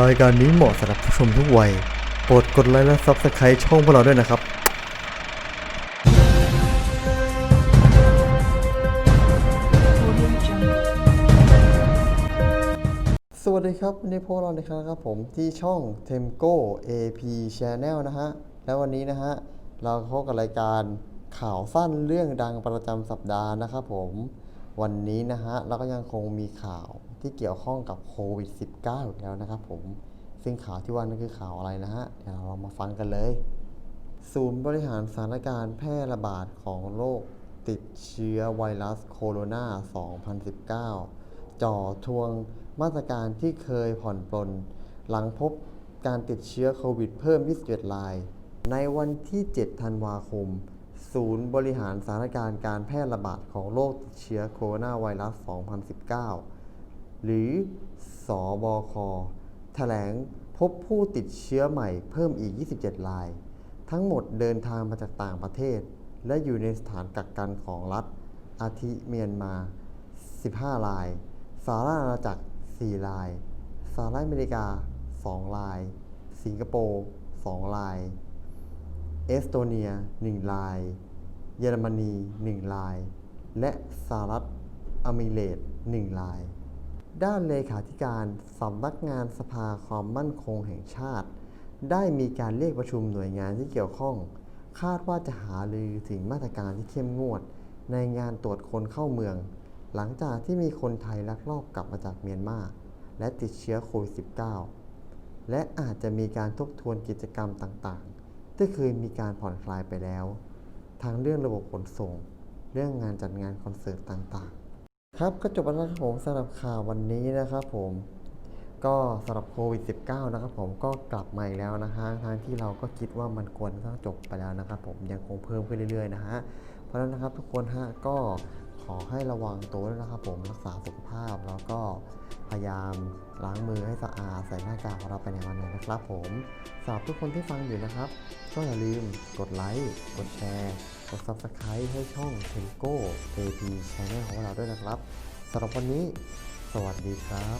รายการนี้เหมาะสำหรับผู้ชมทุกวัย โปรดกดไลค์และซับสไครต์ช่องพวกเราด้วยนะครับ สวัสดีครับวันนี้พวกเราในครั้งครับผมที่ช่อง Temco AP Channel นะฮะ แล้ววันนี้นะฮะ เราพบกับรายการข่าวสั้นเรื่องดังประจำสัปดาห์นะครับผม วันนี้นะฮะเราก็ยังคงมีข่าวที่เกี่ยวข้องกับโควิด -19 อีกแล้วนะครับผมซึ่งข่าวที่ว่านั่นคือข่าวอะไรนะฮะเดี๋ยวเรามาฟังกันเลย ศูนย์บริหารสถานการณ์แพร่ระบาดของโรคติดเชื้อไวรัสโคโรนา 2019 จ่อทวงมาตรการที่เคยผ่อนปลน หลังพบการติดเชื้อโควิดเพิ่ม 21 ราย ในวันที่ 7 ธันวาคม ศูนย์บริหารสถานการณ์การแพร่ระบาดของโรคติดเชื้อโคโรนาไวรัส 2019 หรือสบคแถลงพบผู้ติดเชื้อใหม่เพิ่มอีก 27 ราย ทั้งหมดเดินทางมาจากต่างประเทศ และอยู่ในสถานกักกันของรัฐ อาทิเมียนมา 15 ราย สหราอาณาจักร 4 ราย สหรัฐอเมริกา 2 ราย สิงคโปร์ 2 ราย เอสโตเนีย1ราย เยอรมนี1ราย และสหรัฐอเมิเรตส์1ราย ด้านเลขาธิการสำนักงานสภาความมั่นคงแห่งชาติ ได้มีการเรียกประชุมหน่วยงานที่เกี่ยวข้อง คาดว่าจะหารือถึงมาตรการที่เข้มงวด ในงานตรวจคนเข้าเมือง หลังจากที่มีคนไทยลักลอบกลับมาจากเมียนมา และติดเชื้อโควิด -19 และอาจจะมีการทบทวนกิจกรรมต่างๆ ที่เคยมีการผ่อนคลายไปแล้วทั้งเรื่องระบบขนส่ง เรื่องงานจัดงานคอนเสิร์ตต่างๆ ครับก็จบแล้วนะครับผมสำหรับข่าววันนี้นะครับผมก็สำหรับโควิด -19 นะครับผมก็กลับมาอีกแล้วนะฮะทางที่เราก็คิดว่ามันควรจะจบไปแล้วนะครับผมยังคงเพิ่มขึ้นเรื่อยๆนะฮะเพราะฉะนั้นนะครับทุกคนฮะก็ ขอให้ระวังตัวด้วยนะครับผมรักษาสุขภาพ แล้วก็พยายามล้างมือให้สะอาดใส่หน้ากากของเราไปในวันไหนนะครับ ผมสำหรับทุกคนที่ฟังอยู่นะครับ ก็อย่าลืมกดไลค์กดแชร์กด Subscribe ให้ช่อง t e n g o KP Channel ของเราด้วยนะครับสำหรับวันนี้ สวัสดีครับ